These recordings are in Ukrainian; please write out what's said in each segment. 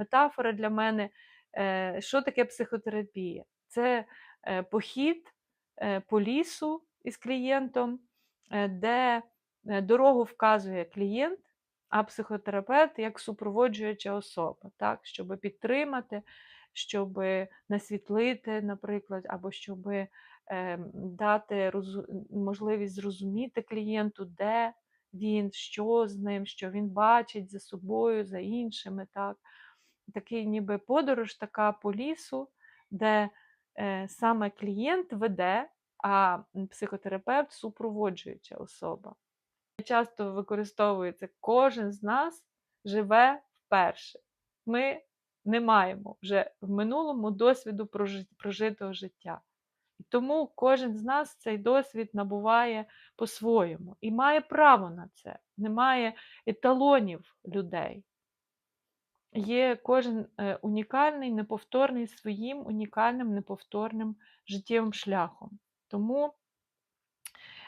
метафора для мене, е, що таке психотерапія? Це е, похід е, по лісу із клієнтом, де дорогу вказує клієнт, а психотерапевт як супроводжуюча особа, так, щоб підтримати, щоб насвітлити, наприклад, або щоб дати розу- можливість зрозуміти клієнту, де він, що з ним, що він бачить за собою, за іншими. Так. Такий ніби подорож така по лісу, де е, саме клієнт веде, а психотерапевт супроводжуюча особа. Часто використовується кожен з нас живе вперше. Ми не маємо вже в минулому досвіду прожитого життя. І тому кожен з нас цей досвід набуває по-своєму і має право на це. Немає еталонів людей. Є кожен е, унікальний, неповторний своїм унікальним, неповторним життєвим шляхом. Тому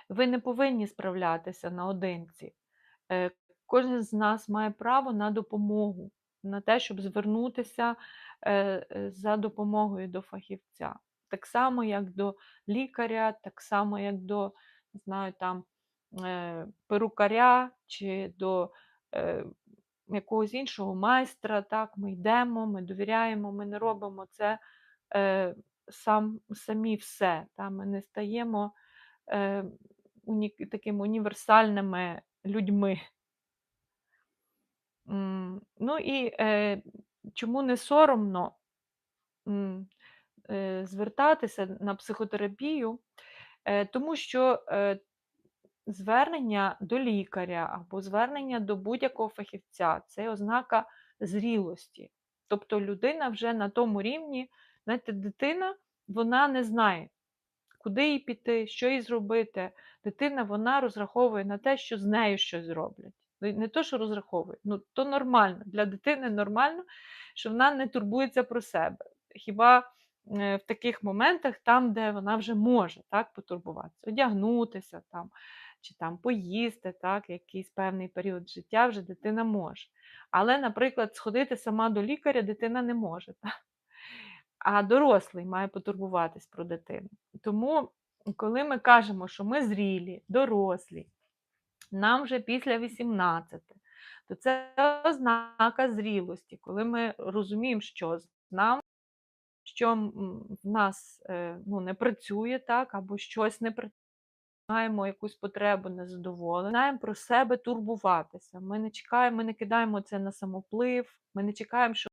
ви не повинні справлятися наодинці. Е, Кожен з нас має право на допомогу, на те, щоб звернутися е, за допомогою до фахівця. Так само, як до лікаря, так само, як до не знаю, там, перукаря чи до якогось іншого майстра. Так, Ми йдемо, ми довіряємо, ми не робимо це е, сам, самі все. Та, Ми не стаємо е, уні, такими універсальними людьми. М, Ну і е, чому не соромно м, е, звертатися на психотерапію? Е, Тому що е, звернення до лікаря або звернення до будь-якого фахівця це ознака зрілості. Тобто людина вже на тому рівні, знаєте, дитина вона не знає, куди їй піти, що їй зробити. Дитина вона розраховує на те, що з нею щось зроблять. Ну, Не то, що розраховує, ну то нормально. Для дитини нормально, що вона не турбується про себе. Хіба е, в таких моментах, там, де вона вже може так, потурбуватися, одягнутися там, чи там поїсти, так, якийсь певний період життя вже дитина може. Але, наприклад, сходити сама до лікаря дитина не може. Так? А дорослий має потурбуватись про дитину. Тому, коли ми кажемо, що ми зрілі, дорослі, нам вже після 18, то це ознака зрілості, коли ми розуміємо, що з нами, що в нас е, ну, не працює так, або щось не працює, маємо якусь потребу незадоволення, знаємо про себе турбуватися. Ми не чекаємо, ми не кидаємо це на самоплив, ми не чекаємо, що